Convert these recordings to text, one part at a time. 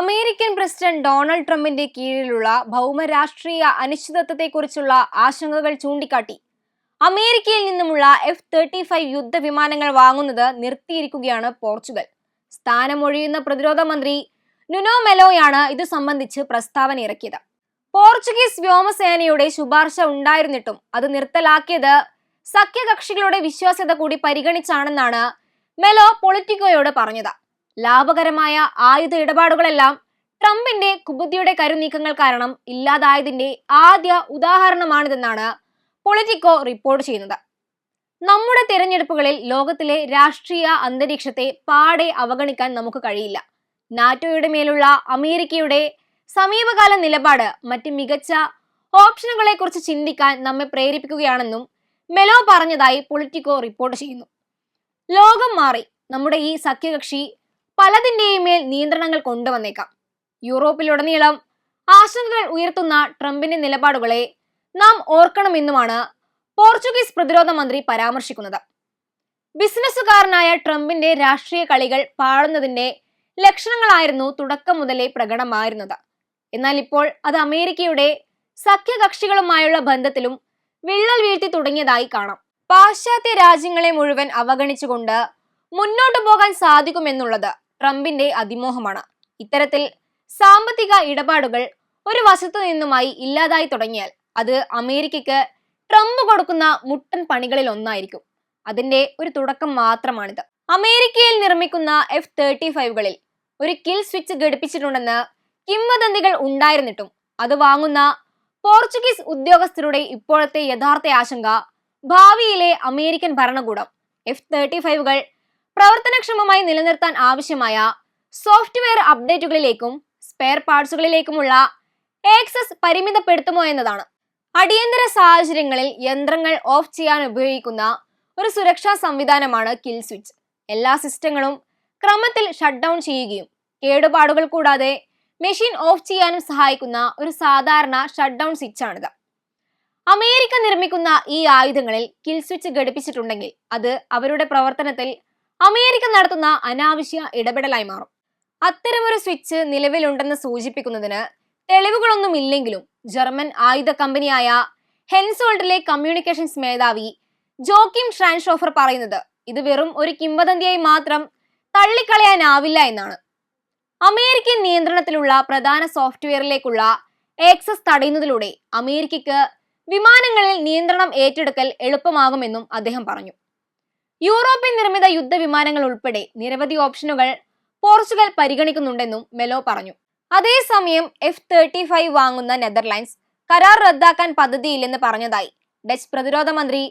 American president Donald ട്രംപിന്റെ കീഴിലുള്ള ഭൗമരാഷ്ട്രീയ അനിശ്ചിതത്വത്തെക്കുറിച്ചുള്ള ആശങ്കകൾ ചൂണ്ടിക്കാട്ടി. അമേരിക്കയിൽ നിന്നുമുള്ള എഫ് തേർട്ടി ഫൈവ് യുദ്ധവിമാനങ്ങൾ വാങ്ങുന്നത് നിർത്തിയിരിക്കുകയാണ് പോർച്ചുഗൽ. സ്ഥാനമൊഴിയുന്ന പ്രതിരോധ മന്ത്രി നുനോ മെലോയാണ് ഇത് സംബന്ധിച്ച് പ്രസ്താവന ഇറക്കിയത്. പോർച്ചുഗീസ് വ്യോമസേനയുടെ ശുപാർശ ഉണ്ടായിരുന്നിട്ടും അത് നിർത്തലാക്കിയത് സഖ്യകക്ഷികളുടെ വിശ്വാസ്യത കൂടി പരിഗണിച്ചാണെന്നാണ് മെലോ പൊളിറ്റിക്കോയോട് പറഞ്ഞത്. ലാഭകരമായ ആയുധ ഇടപാടുകളെല്ലാം ട്രംപിന്റെ കുബുദ്ധിയുടെ കരുനീക്കങ്ങൾ കാരണം ഇല്ലാതായതിന്റെ ആദ്യ ഉദാഹരണമാണിതെന്നാണ് പൊളിറ്റിക്കോ റിപ്പോർട്ട് ചെയ്യുന്നത്. നമ്മുടെ തിരഞ്ഞെടുപ്പുകളിൽ ലോകത്തിലെ രാഷ്ട്രീയ അന്തരീക്ഷത്തെ പാടെ അവഗണിക്കാൻ നമുക്ക് കഴിയില്ല. നാറ്റോയുടെ മേലുള്ള അമേരിക്കയുടെ സമീപകാല നിലപാട് മറ്റ് മികച്ച ഓപ്ഷനുകളെ കുറിച്ച് ചിന്തിക്കാൻ നമ്മെ പ്രേരിപ്പിക്കുകയാണെന്നും മെലോ പറഞ്ഞതായി പൊളിറ്റിക്കോ റിപ്പോർട്ട് ചെയ്യുന്നു. ലോകം മാറി. നമ്മുടെ ഈ സഖ്യകക്ഷി പലതിന്റെയും മേൽ നിയന്ത്രണങ്ങൾ കൊണ്ടുവന്നേക്കാം. യൂറോപ്പിലുടനീളം ആശങ്കകൾ ഉയർത്തുന്ന ട്രംപിന്റെ നിലപാടുകളെ നാം ഓർക്കണമെന്നുമാണ് പോർച്ചുഗീസ് പ്രതിരോധ മന്ത്രി പരാമർശിക്കുന്നത്. ബിസിനസ്സുകാരനായ ട്രംപിന്റെ രാഷ്ട്രീയ കളികൾ പാടുന്നതിന്റെ ലക്ഷണങ്ങളായിരുന്നു തുടക്കം മുതലേ പ്രകടമായിരുന്നത്. എന്നാൽ ഇപ്പോൾ അത് അമേരിക്കയുടെ സഖ്യകക്ഷികളുമായുള്ള ബന്ധത്തിലും വിള്ളൽ വീഴ്ത്തി തുടങ്ങിയതായി കാണാം. പാശ്ചാത്യ രാജ്യങ്ങളെ മുഴുവൻ അവഗണിച്ചുകൊണ്ട് മുന്നോട്ടു പോകാൻ സാധിക്കുമെന്നുള്ളത് ട്രംപിന്റെ അതിമോഹമാണ്. ഇത്തരത്തിൽ സാമ്പത്തിക ഇടപാടുകൾ ഒരു വശത്തു നിന്നുമായി ഇല്ലാതായി തുടങ്ങിയാൽ അത് അമേരിക്കയ്ക്ക് ട്രംപ് കൊടുക്കുന്ന മുട്ടൻ പണികളിൽ ഒന്നായിരിക്കും. അതിന്റെ ഒരു തുടക്കം മാത്രമാണിത്. അമേരിക്കയിൽ നിർമ്മിക്കുന്ന എഫ് തേർട്ടി ഫൈവുകളിൽ ഒരു കിൽ സ്വിച്ച് ഘടിപ്പിച്ചിട്ടുണ്ടെന്ന് കിംവദന്തികൾ ഉണ്ടായിരുന്നിട്ടും അത് വാങ്ങുന്ന പോർച്ചുഗീസ് ഉദ്യോഗസ്ഥരുടെ ഇപ്പോഴത്തെ യഥാർത്ഥ ആശങ്ക ഭാവിയിലെ അമേരിക്കൻ ഭരണകൂടം എഫ് തേർട്ടി ഫൈവുകൾ പ്രവർത്തനക്ഷമമായി നിലനിർത്താൻ ആവശ്യമായ സോഫ്റ്റ്വെയർ അപ്ഡേറ്റുകളിലേക്കും സ്പെയർ പാർട്സുകളിലേക്കുമുള്ള ആക്സസ് പരിമിതപ്പെടുത്തുമോ എന്നതാണ്. അടിയന്തര സാഹചര്യങ്ങളിൽ യന്ത്രങ്ങൾ ഓഫ് ചെയ്യാൻ ഉപയോഗിക്കുന്ന ഒരു സുരക്ഷാ സംവിധാനമാണ് കിൽ സ്വിച്ച് എല്ലാ സിസ്റ്റങ്ങളും ക്രമത്തിൽ ഷട്ട് ഡൗൺ ചെയ്യുകയും കേടുപാടുകൾ കൂടാതെ മെഷീൻ ഓഫ് ചെയ്യാനും സഹായിക്കുന്ന ഒരു സാധാരണ ഷട്ട് ഡൗൺ സ്വിച്ചാണിത് അമേരിക്ക നിർമ്മിക്കുന്ന ഈ ആയുധങ്ങളിൽ കിൽ സ്വിച്ച് ഘടിപ്പിച്ചിട്ടുണ്ടെങ്കിൽ അത് അവരുടെ പ്രവർത്തനത്തിൽ അമേരിക്ക നടത്തുന്ന അനാവശ്യ ഇടപെടലായി മാറും. അത്തരമൊരു സ്വിച്ച് നിലവിലുണ്ടെന്ന് സൂചിപ്പിക്കുന്നതിന് തെളിവുകളൊന്നും ഇല്ലെങ്കിലും ജർമ്മൻ ആയുധ കമ്പനിയായ ഹെൻസോൾട്ടിലെ കമ്മ്യൂണിക്കേഷൻസ് മേധാവി ജോക്കിം ട്രാൻഷോഫർ പറയുന്നത് ഇത് വെറും ഒരു കിംവദന്തിയായി മാത്രം തള്ളിക്കളയാനാവില്ല എന്നാണ്. അമേരിക്കൻ നിയന്ത്രണത്തിലുള്ള പ്രധാന സോഫ്റ്റ്വെയറിലേക്കുള്ള ആക്സസ് തടയുന്നതിലൂടെ അമേരിക്കയ്ക്ക് വിമാനങ്ങളിൽ നിയന്ത്രണം ഏറ്റെടുക്കൽ എളുപ്പമാകുമെന്നും അദ്ദേഹം പറഞ്ഞു. യൂറോപ്യൻ നിർമ്മിത യുദ്ധവിമാനങ്ങൾ ഉൾപ്പെടെ നിരവധി ഓപ്ഷനുകൾ പോർച്ചുഗൽ പരിഗണിക്കുന്നുണ്ടെന്നും മെലോ പറഞ്ഞു. അതേസമയം എഫ് തേർട്ടി ഫൈവ് വാങ്ങുന്ന നെതർലാൻഡ്സ് കരാർ റദ്ദാക്കാൻ പദ്ധതിയില്ലെന്ന് പറഞ്ഞതായി ഡച്ച് പ്രതിരോധ മന്ത്രി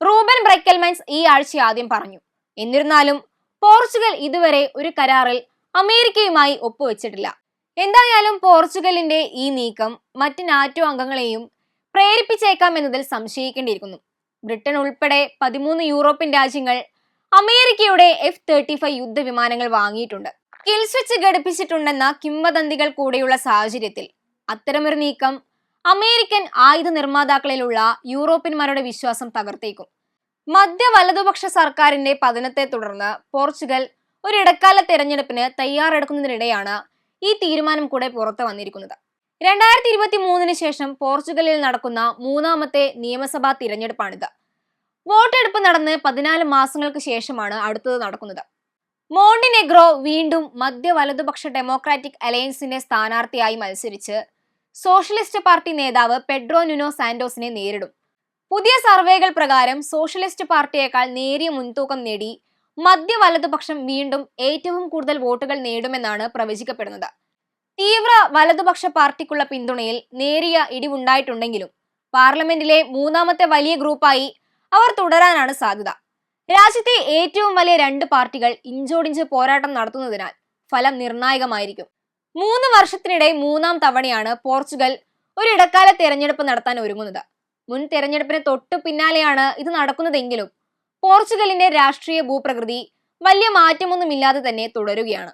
റൂബൻ ബ്രൈക്കൽമൻസ് ഈ ആഴ്ച ആദ്യം പറഞ്ഞു. എന്നിരുന്നാലും പോർച്ചുഗൽ ഇതുവരെ ഒരു കരാറിൽ അമേരിക്കയുമായി ഒപ്പുവെച്ചിട്ടില്ല. എന്തായാലും പോർച്ചുഗലിന്റെ ഈ നീക്കം മറ്റ് നാറ്റോ അംഗങ്ങളെയും പ്രേരിപ്പിച്ചേക്കാം എന്നതിൽ സംശയിക്കേണ്ടിയിരിക്കുന്നു. ബ്രിട്ടൻ ഉൾപ്പെടെ പതിമൂന്ന് യൂറോപ്യൻ രാജ്യങ്ങൾ അമേരിക്കയുടെ എഫ് തേർട്ടി ഫൈവ് യുദ്ധവിമാനങ്ങൾ വാങ്ങിയിട്ടുണ്ട്. കിൽ സ്വിച്ച് ഘടിപ്പിച്ചിട്ടുണ്ടെന്ന കിംവദന്തികൾ കൂടെയുള്ള സാഹചര്യത്തിൽ അത്തരമൊരു നീക്കം അമേരിക്കൻ ആയുധ നിർമ്മാതാക്കളിലുള്ള യൂറോപ്യന്മാരുടെ വിശ്വാസം തകർത്തേക്കും. മധ്യ വലതുപക്ഷ സർക്കാരിന്റെ പതനത്തെ തുടർന്ന് പോർച്ചുഗൽ ഒരു ഇടക്കാല തെരഞ്ഞെടുപ്പിന് തയ്യാറെടുക്കുന്നതിനിടെയാണ് ഈ തീരുമാനം കൂടെ പുറത്തു വന്നിരിക്കുന്നത്. രണ്ടായിരത്തി ഇരുപത്തി മൂന്നിന് ശേഷം പോർച്ചുഗലിൽ നടക്കുന്ന മൂന്നാമത്തെ നിയമസഭാ തിരഞ്ഞെടുപ്പാണിത്. വോട്ടെടുപ്പ് നടന്ന് പതിനാല് മാസങ്ങൾക്ക് ശേഷമാണ് അടുത്തത് നടക്കുന്നത്. മോണ്ടിനെഗ്രോ വീണ്ടും മധ്യ വലതുപക്ഷ ഡെമോക്രാറ്റിക് അലയൻസിന്റെ സ്ഥാനാർത്ഥിയായി മത്സരിച്ച് സോഷ്യലിസ്റ്റ് പാർട്ടി നേതാവ് പെഡ്രോ നുനോ സാന്റോസിനെ നേരിടും. പുതിയ സർവേകൾ പ്രകാരം സോഷ്യലിസ്റ്റ് പാർട്ടിയേക്കാൾ നേരിയ മുൻതൂക്കം നേടി മധ്യ വലതുപക്ഷം വീണ്ടും ഏറ്റവും കൂടുതൽ വോട്ടുകൾ നേടുമെന്നാണ് പ്രവചിക്കപ്പെടുന്നത്. തീവ്ര വലതുപക്ഷ പാർട്ടിക്കുള്ള പിന്തുണയിൽ നേരിയ ഇടിവുണ്ടായിട്ടുണ്ടെങ്കിലും പാർലമെന്റിലെ മൂന്നാമത്തെ വലിയ ഗ്രൂപ്പായി അവർ തുടരാനാണ് സാധ്യത. രാജ്യത്തെ ഏറ്റവും വലിയ രണ്ട് പാർട്ടികൾ ഇഞ്ചോടിഞ്ച് പോരാട്ടം നടത്തുന്നതിനാൽ ഫലം നിർണായകമായിരിക്കും. മൂന്ന് വർഷത്തിനിടെ മൂന്നാം തവണയാണ് പോർച്ചുഗൽ ഒരു ഇടക്കാല തെരഞ്ഞെടുപ്പ് നടത്താൻ ഒരുങ്ങുന്നത്. മുൻ തെരഞ്ഞെടുപ്പിന് തൊട്ടു പിന്നാലെയാണ് ഇത് നടക്കുന്നതെങ്കിലും പോർച്ചുഗലിന്റെ രാഷ്ട്രീയ ഭൂപ്രകൃതി വലിയ മാറ്റമൊന്നുമില്ലാതെ തന്നെ തുടരുകയാണ്.